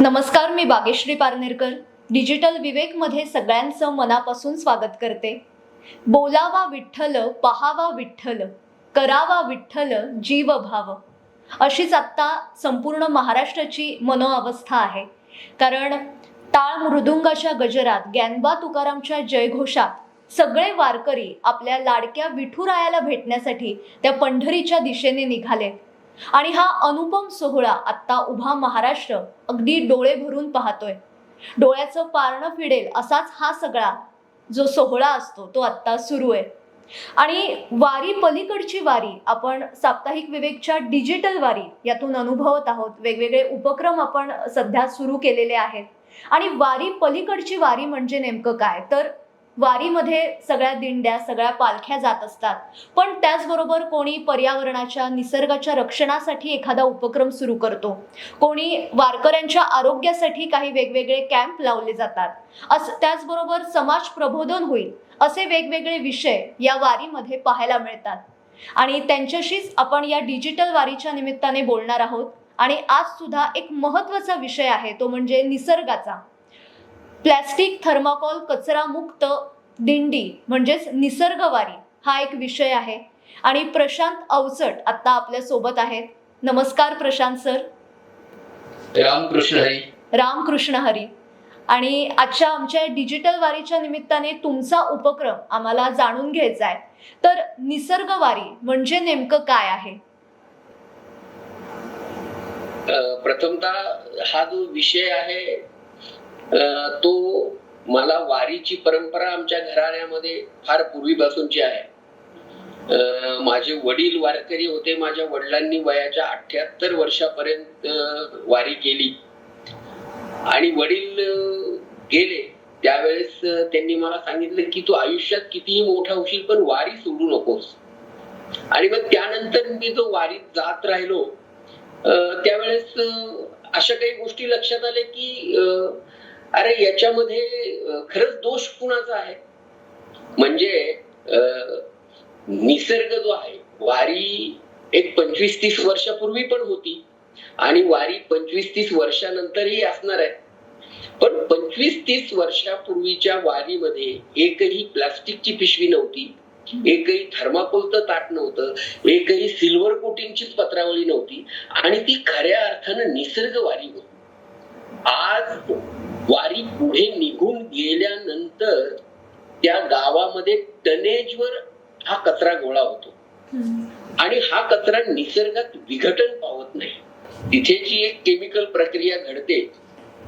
नमस्कार मी बागेश्री पारनेरकर. डिजिटल विवेकमध्ये सगळ्यांचं मनापासून स्वागत करते. बोलावा विठ्ठल पहावा विठ्ठल करावा विठ्ठल जीव भाव अशीच आत्ता संपूर्ण महाराष्ट्राची मनोअवस्था आहे. कारण टाळ मृदुंगाच्या गजरात ज्ञानबा तुकारामच्या जयघोषात सगळे वारकरी आपल्या लाडक्या विठुरायाला भेटण्यासाठी त्या पंढरीच्या दिशेने निघाले. आणि हा अनुपम सोहळा आत्ता उभा महाराष्ट्र अगदी डोळे भरून पाहतोय. डोळ्याचं पारणं फिडेल असाच हा सगळा जो सोहळा असतो तो आत्ता सुरू आहे. आणि वारी पलीकडची वारी आपण साप्ताहिक विवेकच्या डिजिटल वारी यातून अनुभवत आहोत. वेगवेगळे उपक्रम आपण सध्या सुरू केलेले आहेत. आणि वारी पलीकडची वारी म्हणजे नेमकं काय? तर वारीमध्ये सगळ्या दिंड्या सगळ्या पालख्या जात असतात. पण त्याचबरोबर कोणी पर्यावरणाच्या निसर्गाच्या रक्षणासाठी एखादा उपक्रम सुरू करतो. कोणी वारकऱ्यांच्या आरोग्यासाठी काही वेगवेगळे कॅम्प लावले जातात. अस त्याचबरोबर समाज प्रबोधन होईल असे वेगवेगळे विषय या वारीमध्ये पाहायला मिळतात. आणि त्यांच्याशीच आपण या डिजिटल वारीच्या निमित्ताने बोलणार आहोत. आणि आज सुद्धा एक महत्त्वाचा विषय आहे तो म्हणजे निसर्गाचा. प्लॅस्टिक थर्माकोल कचरा मुक्त दिंडी म्हणजेच निसर्गवारी हा एक विषय आहे. आणि प्रशांत अवचट आत्ता आपल्यासोबत आहेत. नमस्कार प्रशांत सर. रामकृष्ण हरी रामकृष्ण हरी आणि आजच्या आमच्या डिजिटल वारीच्या निमित्ताने तुमचा उपक्रम आम्हाला जाणून घ्यायचा आहे. तर निसर्गवारी म्हणजे नेमकं काय आहे? प्रथमतः हा जो विषय आहे तो मला वारीची परंपरा आमच्या घराण्यामध्ये फार पूर्वीपासूनची आहे. अं, माझे वडील वारकरी होते माझ्या वडिलांनी वयाच्या अठ्याहत्तर वर्षापर्यंत वारी केली. आणि वडील गेले. त्यावेळेस त्यांनी मला सांगितलं की तू आयुष्यात कितीही मोठा होशील पण वारी सोडू नकोस. आणि मग त्यानंतर मी जो वारीत जात राहिलो अं, त्यावेळेस अशा काही गोष्टी लक्षात आल्या की अं, अरे याच्यामध्ये खरंच दोष कुणाचा आहे? म्हणजे अं, निसर्ग जो आहे वारी एक पंचवीस तीस वर्षापूर्वी पण होती आणि वारी पंचवीस तीस वर्षानंतरही असणार आहे. पण पंचवीस तीस वर्षापूर्वीच्या वारीमध्ये एकही प्लास्टिकची पिशवी नव्हती एकही थर्माकोलचं ताट नव्हतं एकही सिल्वर कोटिंगचीच पत्रावळी नव्हती आणि ती खऱ्या अर्थानं निसर्ग वारी होती. आज वारी पुढे निघून गेल्यानंतर त्या गावामध्ये टनेजवर हा कचरा गोळा होतो. आणि हा कचरा निसर्गात विघटन पावत नाही. तिथे जी एक केमिकल प्रक्रिया घडते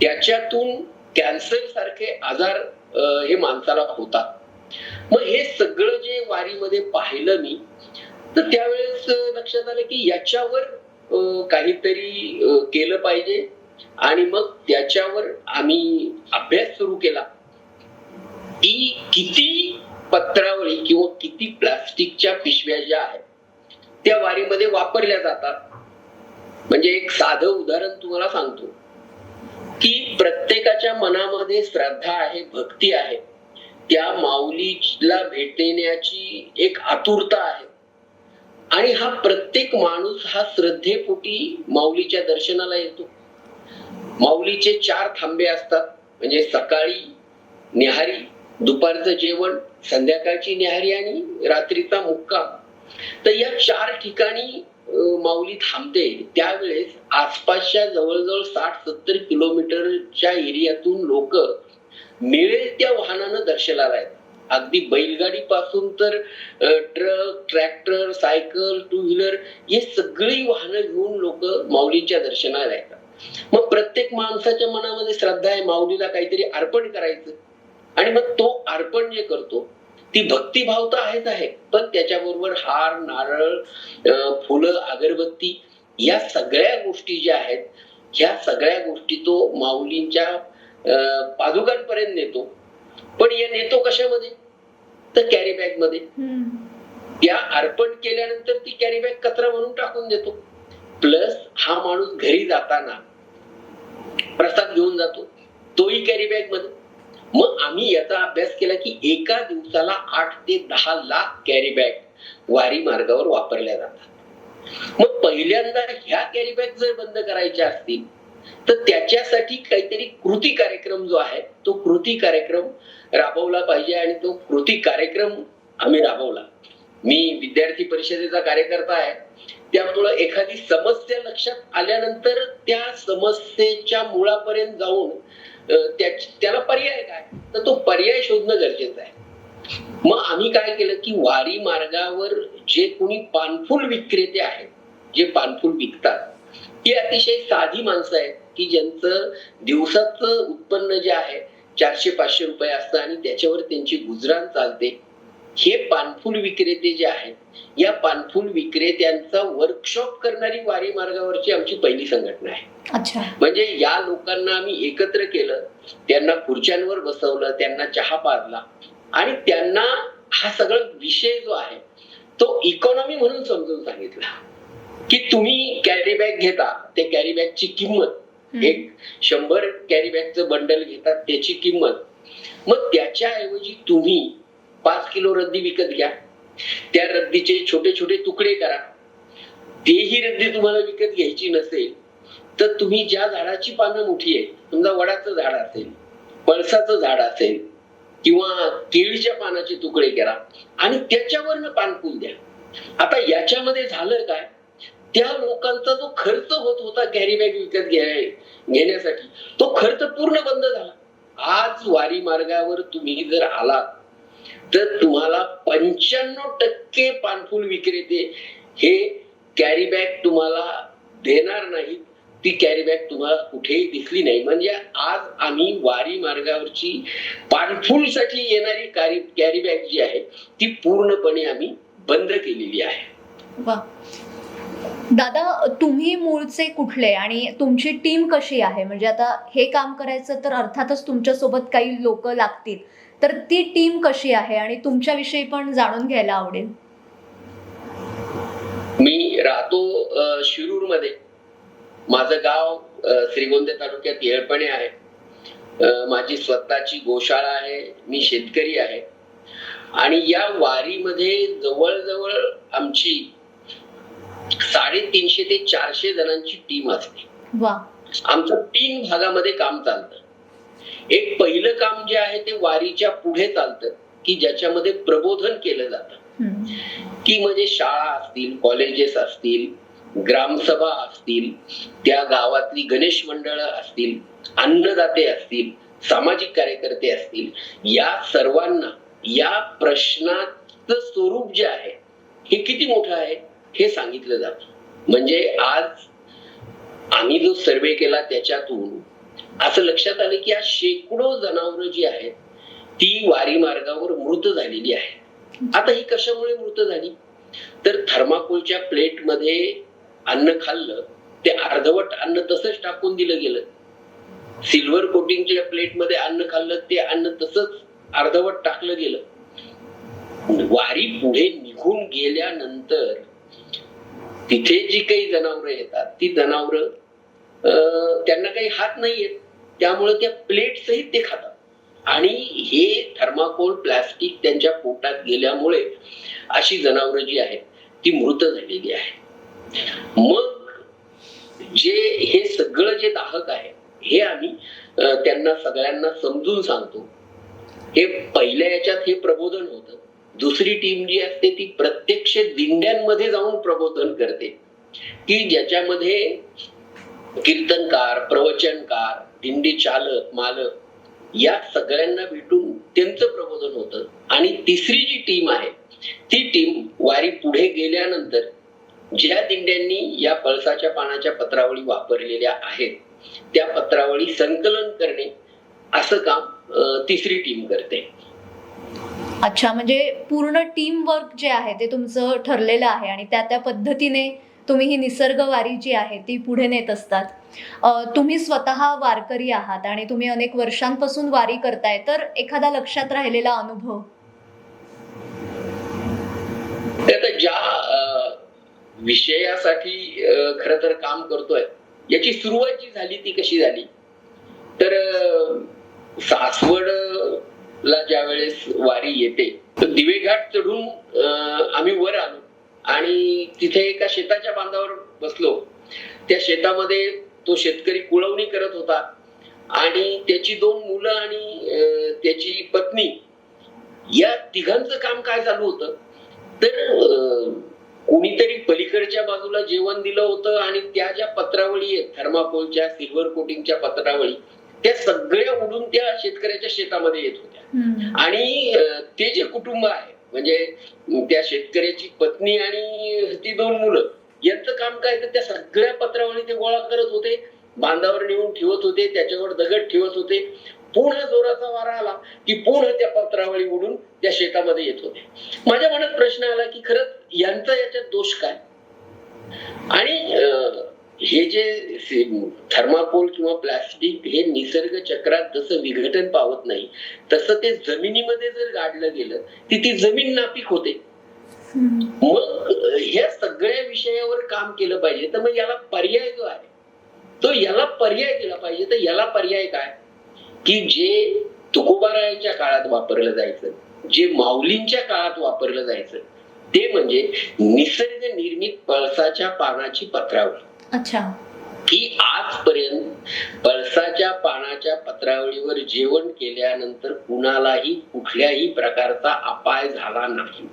त्याच्यातून कॅन्सर सारखे आजार हे माणसाला होतात. मग हे सगळं जे वारीमध्ये पाहिलं मी तर त्यावेळेस लक्षात आलं की याच्यावर काहीतरी केलं पाहिजे. आणि मग त्याच्यावर आम्ही अभ्यास सुरू केला. की किती पत्रावळी किंवा किती प्लास्टिकच्या पिशव्या ज्या आहेत त्या वारीमध्ये वापरल्या जातात. म्हणजे एक साधं उदाहरण तुम्हाला सांगतो. की प्रत्येकाच्या मनामध्ये श्रद्धा आहे भक्ती आहे. त्या माऊलीला भेट देण्याची एक आतुरता आहे. आणि हा प्रत्येक माणूस हा श्रद्धेपोटी माऊलीच्या दर्शनाला येतो. माऊलीचे चार थांबे असतात. म्हणजे सकाळी निहारी दुपारचं जेवण संध्याकाळची निहारी आणि रात्रीचा मुक्काम. तर या चार ठिकाणी माऊली थांबते. त्यावेळेस आसपासच्या जवळजवळ साठ सत्तर किलोमीटरच्या एरियातून लोक मिळेल त्या वाहनानं दर्शनाला आहेत अगदी बैलगाडी पासून तर truck tractor cycle two wheeler हे सगळी वाहनं घेऊन लोक माऊलीच्या दर्शनाला येतात. मग प्रत्येक माणसाच्या मनामध्ये श्रद्धा आहे माऊलीला काहीतरी अर्पण करायचं. आणि मग तो अर्पण जे करतो ती भक्तिभाव तर आहेच आहे पण त्याच्याबरोबर हार नारळ फुलं अगरबत्ती या सगळ्या गोष्टी ज्या आहेत ह्या सगळ्या गोष्टी तो माऊलींच्या पादुकांपर्यंत नेतो. पण या नेतो कशामध्ये? तर कॅरी बॅगमध्ये. त्या अर्पण केल्यानंतर ती कॅरी बॅग कचरा म्हणून टाकून देतो. प्लस हा माणूस घरी जाताना प्रसाद घेऊन जातो. तोही कॅरी बॅगमध्ये. मग आम्ही याचा अभ्यास केला की एका दिवसाला आठ ते दहा लाख कॅरी बॅग वारी मार्गावर वापरल्या जातात. मग पहिल्यांदा ह्या कॅरी बॅग जर बंद करायच्या असतील तर त्याच्यासाठी काहीतरी कृती कार्यक्रम जो आहे तो कृती कार्यक्रम राबवला पाहिजे आणि तो कृती कार्यक्रम आम्ही राबवला. मी विद्यार्थी परिषदेचा कार्यकर्ता आहे. त्यामुळं एखादी समस्या लक्षात आल्यानंतर त्या समस्येच्या मुळापर्यंत जाऊन त्या- त्याला पर्याय काय? तर तो पर्याय शोधणं गरजेचं आहे. मग आम्ही काय केलं की वारी मार्गावर जे कोणी पानफुल विक्रेते आहेत जे पानफुल विकतात ती अतिशय साधी माणसं आहेत की ज्यांचं दिवसाचं उत्पन्न जे आहे चारशे पाचशे रुपये असतं आणि त्याच्यावर त्यांची गुजराण चालते. हे पानफुल विक्रेते जे आहेत या पानफुल विक्रेत्यांचा वर्कशॉप करणारी वारी मार्गावरची आमची पहिली संघटना आहे. अच्छा. म्हणजे या लोकांना आम्ही एकत्र केलं त्यांना खुर्च्यांवर बसवलं त्यांना चहा पाजला आणि त्यांना हा सगळा विषय जो आहे तो इकॉनॉमी म्हणून समजून सांगितला. की तुम्ही कॅरी बॅग घेता त्या कॅरी बॅगची किंमत. एक शंभर कॅरी बॅगचं बंडल घेतात त्याची किंमत. मग त्याच्याऐवजी तुम्ही पाच किलो रद्दी विकत घ्या. त्या रद्दीचे छोटे छोटे तुकडे करा. तेही रद्दी तुम्हाला विकत घ्यायची नसेल तर तुम्ही ज्या झाडाची पानं मोठी आहेत समजा वडाचं झाड असेल पळसाचं झाड असेल किंवा केळीच्या पानाचे तुकडे करा आणि त्याच्यावरनं पानफुल द्या. आता याच्यामध्ये झालं काय? त्या लोकांचा जो खर्च होत होता कॅरी बॅग विकत घेण्यासाठी तो खर्च पूर्ण बंद झाला. आज वारी मार्गावर तुम्ही जर आलात तर तुम्हाला पंच्याण्णव टक्के पानफुल विक्रेते हे कॅरी बॅग तुम्हाला देणार नाही ती कॅरी बॅग तुम्हाला कुठेही दिसली नाही. म्हणजे आज आम्ही वारी मार्गावरची पानफुलसाठी येणारी कॅरी बॅग जी आहे ती पूर्णपणे आम्ही बंद केलेली आहे. दादा तुम्ही मूळचे कुठले आणि तुमची टीम कशी आहे? म्हणजे आता हे काम करायचं तर अर्थातच तुमच्यासोबत काही लोक लागतील. तर ती टीम कशी आहे आणि तुमच्याविषयी पण जाणून घ्यायला आवडेल. मी राहतो शिरूर शिरूरमध्ये. माझं गाव श्रीगोंदे तालुक्यात येळपणे आहे. माझी स्वतःची गोशाळा आहे मी शेतकरी आहे. आणि या वारीमध्ये जवळजवळ आमची साडेतीनशे ते चारशे जणांची टीम असते. आमचं तीन भागामध्ये काम चालतं. एक पहिलं काम जे आहे ते वारीच्या पुढे चालतं की ज्याच्यामध्ये प्रबोधन केलं जातं. की म्हणजे शाळा असतील कॉलेजेस असतील ग्रामसभा असतील त्या गावातली गणेश मंडळ असतील अन्नदाते असतील सामाजिक कार्यकर्ते असतील या सर्वांना या प्रश्नाचं स्वरूप जे आहे हे किती मोठं आहे? हे सांगितलं जातं. म्हणजे आज आम्ही जो सर्वे केला त्याच्यातून असं लक्षात आलं की आज शेकडो जनावरं जी आहेत ती वारी मार्गावर मृत झालेली आहेत. आता ही कशामुळे मृत झाली? तर थर्माकोलच्या प्लेटमध्ये अन्न खाल्लं ते अर्धवट अन्न तसंच टाकून दिलं गेलं. सिल्वर कोटिंगच्या प्लेटमध्ये अन्न खाल्लं ते अन्न तसंच अर्धवट टाकलं गेलं. वारी पुढे निघून गेल्यानंतर तिथे जी काही जनावरं येतात ती जनावरं अं, त्यांना काही हात नाहीयेत त्यामुळे त्या प्लेट सहित ते खातात. आणि हे थर्माकोल प्लास्टिक त्यांच्या पोटात गेल्यामुळे अशी जनावरं जी आहेत ती मृत झालेली आहे मग जे हे सगळं जे दाहक आहे हे आम्ही त्यांना सगळ्यांना समजून सांगतो. हे पहिल्या याच्यात हे प्रबोधन होतं. दुसरी टीम जी असते ती प्रत्यक्ष दिंड्यांमध्ये जाऊन प्रबोधन करते. की ज्याच्यामध्ये कीर्तनकार प्रवचनकार दिंडी चालक मालक या सगळ्यांना भेटून त्यांचं प्रबोधन होतं. आणि तिसरी जी टीम आहे ती टीम वारी पुढे गेल्यानंतर ज्या दिंड्यांनी या पळसाच्या पानाच्या पत्रावळी वापरलेल्या आहेत त्या पत्रावळी संकलन करणे असं काम तिसरी टीम करते. अच्छा म्हणजे पूर्ण टीम वर्क जे आहे ते तुमचं ठरलेलं आहे आणि त्या त्या पद्धतीने तुम्ही ही निसर्ग वारी जी आहे ती पुढे नेत असतात. तुम्ही स्वतः वारकरी आहात आणि तुम्ही अनेक वर्षांपासून वारी करताय तर एखादा लक्षात राहिलेला अनुभव? ज्या विषयासाठी खर तर काम करतोय याची सुरुवात जी झाली ती कशी झाली? तर सासवड ला ज्या वेळेस वारी येते तर दिवेघाट चढून आम्ही वर आलो आणि तिथे एका शेताच्या बांधावर बसलो. त्या शेतामध्ये तो शेतकरी कुळवणी करत होता आणि त्याची दोन मुलं आणि त्याची पत्नी या तिघांचं काम काय चालू होतं? तर अं, पलीकडच्या बाजूला जेवण दिलं होतं आणि त्या ज्या पत्रावळी आहेत थर्माकोलच्या सिल्वर कोटिंगच्या पत्रावळी त्या सगळ्या उडून त्या शेतकऱ्याच्या शेतामध्ये येत होत्या. आणि ते जे कुटुंब आहे म्हणजे त्या शेतकऱ्याची पत्नी आणि ती दोन मुलं यांचं काम काय तर त्या सगळ्या पत्रावळी ते गोळा करत होते बांधावर नेऊन ठेवत होते त्याच्यावर दगड ठेवत होते. पुन्हा जोराचा वारा आला की पुन्हा त्या पत्रावळी उडून त्या शेतामध्ये येत होते. माझ्या मनात प्रश्न आला की खरंच यांचा याच्यात दोष काय? आणि हे जे थर्माकोल किंवा प्लास्टिक हे निसर्ग चक्रात जसं विघटन पावत नाही तसं ते जमिनीमध्ये जर गाडलं गेलं ती ती जमीन नापीक होते. मग ह्या सगळ्या विषयावर काम केलं पाहिजे. तर मग याला पर्याय जो आहे तो याला पर्याय दिला पाहिजे. तर याला पर्याय काय? की जे तुकोबारायांच्या काळात वापरलं जायचं जे माऊलींच्या काळात वापरलं जायचं ते म्हणजे निसर्ग निर्मित पळसाच्या पानाची पत्रावळी. अच्छा. की आजपर्यंत पळसाच्या पानाच्या पत्रावळीवर जेवण केल्यानंतर कुणालाही कुठल्याही प्रकारचा अपाय झाला नाही.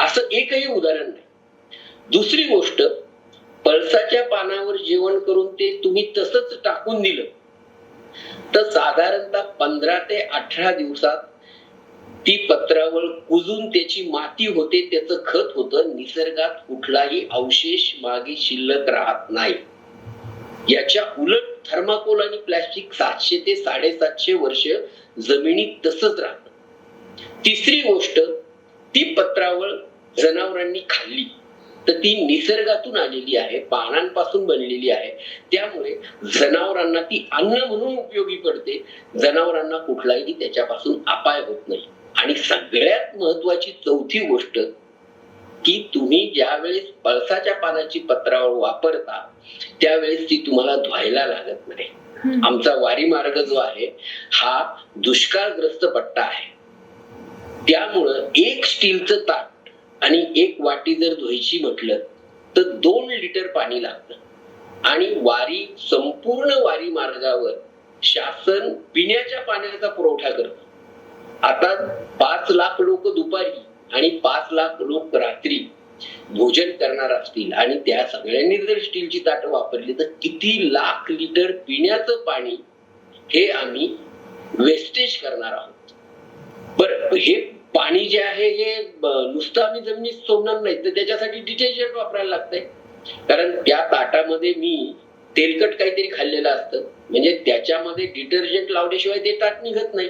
असं एकही उदाहरण नाही. दुसरी गोष्ट पळसाच्या पानावर जेवण करून ते तुम्ही तसंच टाकून दिलं. तर साधारणतः पंधरा ते अठरा दिवसात ती पत्रावळ कुजून त्याची माती होते त्याचं खत होतं निसर्गात कुठलाही अवशेष मागे शिल्लक राहत नाही. याच्या उलट थर्माकोल आणि प्लास्टिक सातशे ते साडेसातशे वर्ष जमिनीत तसंच राहत. तिसरी गोष्ट ती पत्रावळ जनावरांनी खाल्ली. तर ती निसर्गातून आलेली आहे पानांपासून बनलेली आहे. त्यामुळे जनावरांना ती अन्न म्हणून उपयोगी पडते. जनावरांना कुठलाही त्याच्यापासून अपाय होत नाही. आणि सगळ्यात महत्वाची चौथी गोष्ट की तुम्ही ज्यावेळेस पळसाच्या पानाची पत्रावळ वापरता त्यावेळेस ती तुम्हाला धुवायला लागत नाही. आमचा वारी मार्ग जो आहे हा दुष्काळग्रस्त पट्टा आहे. त्यामुळं एक स्टीलचं ताट आणि एक वाटी जर धुवायची म्हटलं तर दोन लिटर पाणी लागतं. आणि वारी संपूर्ण वारी मार्गावर शासन पिण्याच्या पाण्याचा पुरवठा करतं. आता पाच लाख लोक दुपारी आणि पाच लाख लोक रात्री भोजन करणार असतील आणि त्या सगळ्यांनी जर स्टीलची ताट वापरली तर किती लाख लिटर पिण्याचं पाणी हे आम्ही वेस्टेज करणार आहोत. बर हे पाणी जे आहे हे नुसतं आम्ही जमिनीत सोडणार नाही तर त्याच्यासाठी डिटर्जंट वापरायला लागतंय. कारण त्या ताटामध्ये मी तेलकट काहीतरी खाल्लेलं असतं म्हणजे त्याच्यामध्ये डिटर्जंट लावल्याशिवाय ते ताट निघत नाही.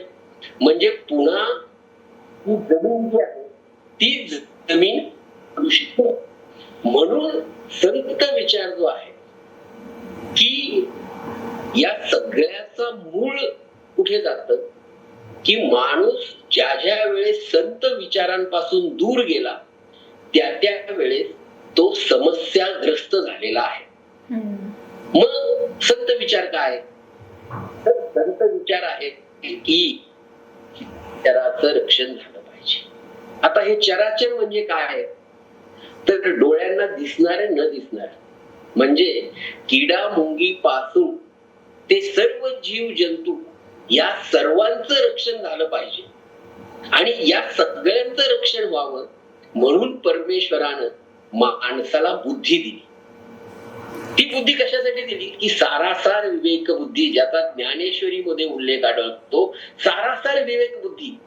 म्हणजे पुन्हा ही जमीन जी आहे ती जमीन. म्हणून संत विचार जो आहे की या सगळ्याचं मूळ कुठे जात की माणूस ज्या ज्या वेळेस संत विचारांपासून दूर गेला त्या त्या वेळेस तो समस्याग्रस्त झालेला आहे. मग संत विचार काय तर संत विचार आहे की चराचं रक्षण झालं पाहिजे. आता हे चराचर म्हणजे काय? आहे तर डोळ्यांना दिसणारे न दिसणार. म्हणजे किडा मुंगी पासून ते सर्व जीव जंतू या सर्वांचं रक्षण झालं पाहिजे. आणि या सगळ्यांचं रक्षण व्हावं म्हणून परमेश्वरानं माणसाला बुद्धी दिली. ती बुद्धी कशासाठी दिली? की सारासार विवेक बुद्धी ज्याचा ज्ञानेश्वरी मध्ये उल्लेख आढळतो. सारासार विवेक बुद्धी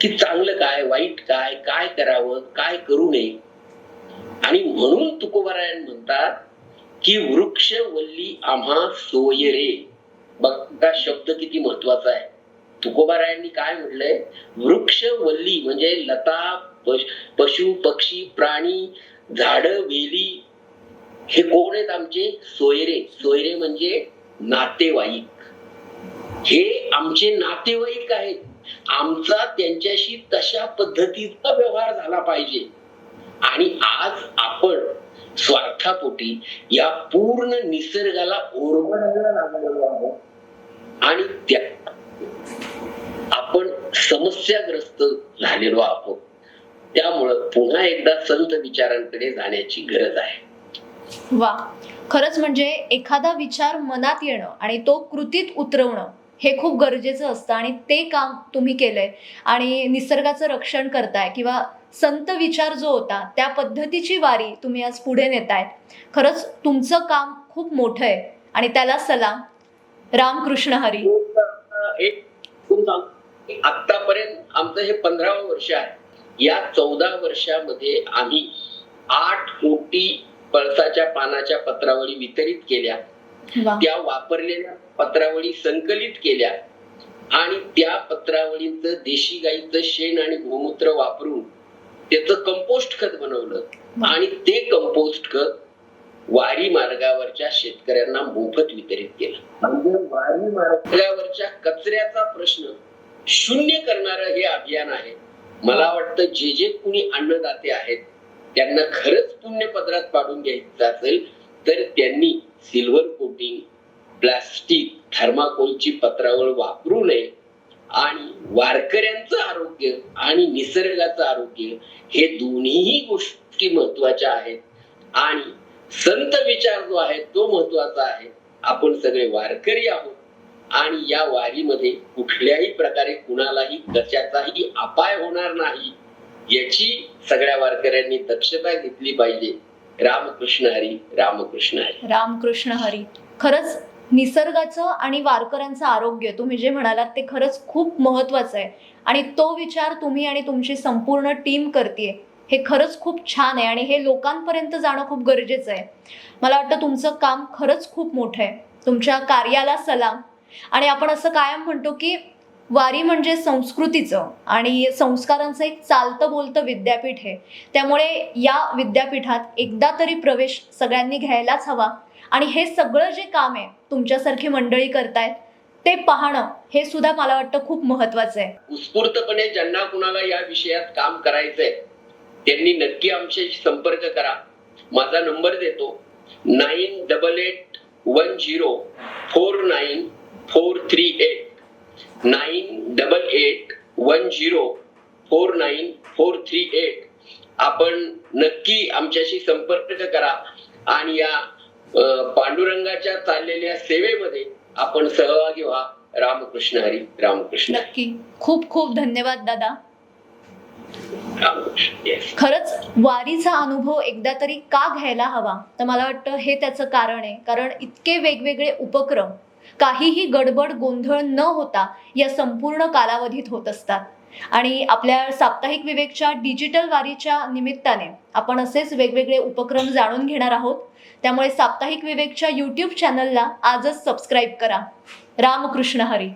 की चांगलं काय वाईट काय काय करावं काय करू नये. आणि म्हणून तुकोबारायण म्हणतात की वृक्ष वल्ली आम्हा सोय रे. बघा शब्द किती महत्त्वाचा आहे. तुकोबारायांनी काय म्हटलंय? वृक्ष वल्ली म्हणजे लता पश- पशु पक्षी प्राणी झाड वेली हे कोण आहेत आमचे? सोयरे. सोयरे म्हणजे नातेवाईक. हे आमचे नातेवाईक आहेत. आमचा त्यांच्याशी तशा पद्धतीचा व्यवहार झाला पाहिजे. आणि आज आपण स्वार्थापोटी या पूर्ण निसर्गाला ओरबडायला लागलेलो आहोत. आणि त्या आपण समस्याग्रस्त झालेलो आहोत. त्यामुळं पुन्हा एकदा संत विचारांकडे जाण्याची गरज आहे. वा. खरंच म्हणजे एखादा विचार मनात येणं आणि तो कृतीत उतरवणं हे खूप गरजेचं असतं आणि ते काम तुम्ही केलंय आणि निसर्गाचं रक्षण करताय किंवा संत विचार जो होता त्या पद्धतीची वारी तुम्ही आज पुढे नेताय खरंच तुमचं काम खूप मोठं आहे आणि त्याला सलाम. रामकृष्ण हरी. एक आतापर्यंत आमचं हे पंधरावं वर्ष आहे. या चौदा वर्षामध्ये आम्ही आठ कोटी पळसाच्या पानाच्या पत्रावळी वितरित केल्या. त्या वापरलेल्या पत्रावळी संकलित केल्या. आणि त्या पत्रावळींचं देशी गाईचं शेण आणि गोमूत्र वापरून त्याचं कंपोस्ट खत बनवलं. आणि ते कंपोस्ट खत वारी मार्गावरच्या शेतकऱ्यांना मोफत वितरित केलं. म्हणजे वारी मार्गावरच्या कचऱ्याचा प्रश्न शून्य करणारं हे अभियान आहे. मला वाटतं जे जे कुणी अन्नदाते आहेत त्यांना खरंच पुण्यपत्रात पाडून घ्यायचं असेल तर त्यांनी सिल्वर कोटिंग प्लास्टिक थर्माकोलची पत्रावळ वापरू नये. आणि वारकऱ्यांचं आरोग्य आणि निसर्गाचं आरोग्य हे दोन्हीही गोष्टी महत्त्वाच्या आहेत. आणि संत विचार जो आहे तो महत्त्वाचा आहे. आपण सगळे वारकरी आहोत. आणि या वारीमध्ये कुठल्याही प्रकारे कुणालाही कशाचाही अपाय होणार नाही. याची सगळ्या वारकऱ्यांनी दक्षता घेतली पाहिजे. रामकृष्ण हरी रामकृष्ण हरी. रामकृष्ण हरी. खरंच निसर्गाचं आणि वारकऱ्यांचं आरोग्य तुम्ही जे म्हणालात ते खरंच खूप महत्वाचं आहे. आणि तो विचार तुम्ही आणि तुमची संपूर्ण टीम करते हे खरंच खूप छान आहे आणि हे लोकांपर्यंत जाणं खूप गरजेचं आहे. मला वाटतं तुमचं काम खरंच खूप मोठं आहे. तुमच्या कार्याला सलाम. आणि आपण असं कायम म्हणतो की वारी म्हणजे संस्कृतीचं आणि संस्कारांचं एक चालतं बोलतं विद्यापीठ आहे त्यामुळे या विद्यापीठात एकदा तरी प्रवेश सगळ्यांनी घ्यायलाच हवा आणि हे सगळं जे काम आहे तुमच्यासारखी मंडळी करतायत ते पाहणं हे सुद्धा मला वाटतं खूप महत्वाचं आहे. उत्स्फूर्तपणे ज्यांना कुणाला या विषयात काम करायचंय त्यांनी नक्की आमच्याशी संपर्क करा. माझा नंबर देतो. Nine double eight one zero four nine four three eight. Nine double eight one zero four nine four three eight आपण नक्की आमच्याशी संपर्क करा आणि या पांडुरंगाच्या चाललेल्या सेवेमध्ये आपण सहभागी व्हा. रामकृष्ण हरी रामकृष्ण. नक्की. खूप खूप धन्यवाद दादा. खरंच वारीचा अनुभव एकदा तरी का घ्यायला हवा? तर मला वाटतं हे त्याचं कारण आहे. कारण इतके वेगवेगळे उपक्रम काहीही गडबड गोंधळ न होता या संपूर्ण कालावधीत होत असतात. आणि आपल्या साप्ताहिक विवेकच्या डिजिटल वारीच्या निमित्ताने आपण असेच वेगवेगळे उपक्रम जाणून घेणार आहोत. त्यामुळे साप्ताहिक विवेकच्या यूट्यूब चॅनलला आजच सबस्क्राईब करा. रामकृष्ण हरी.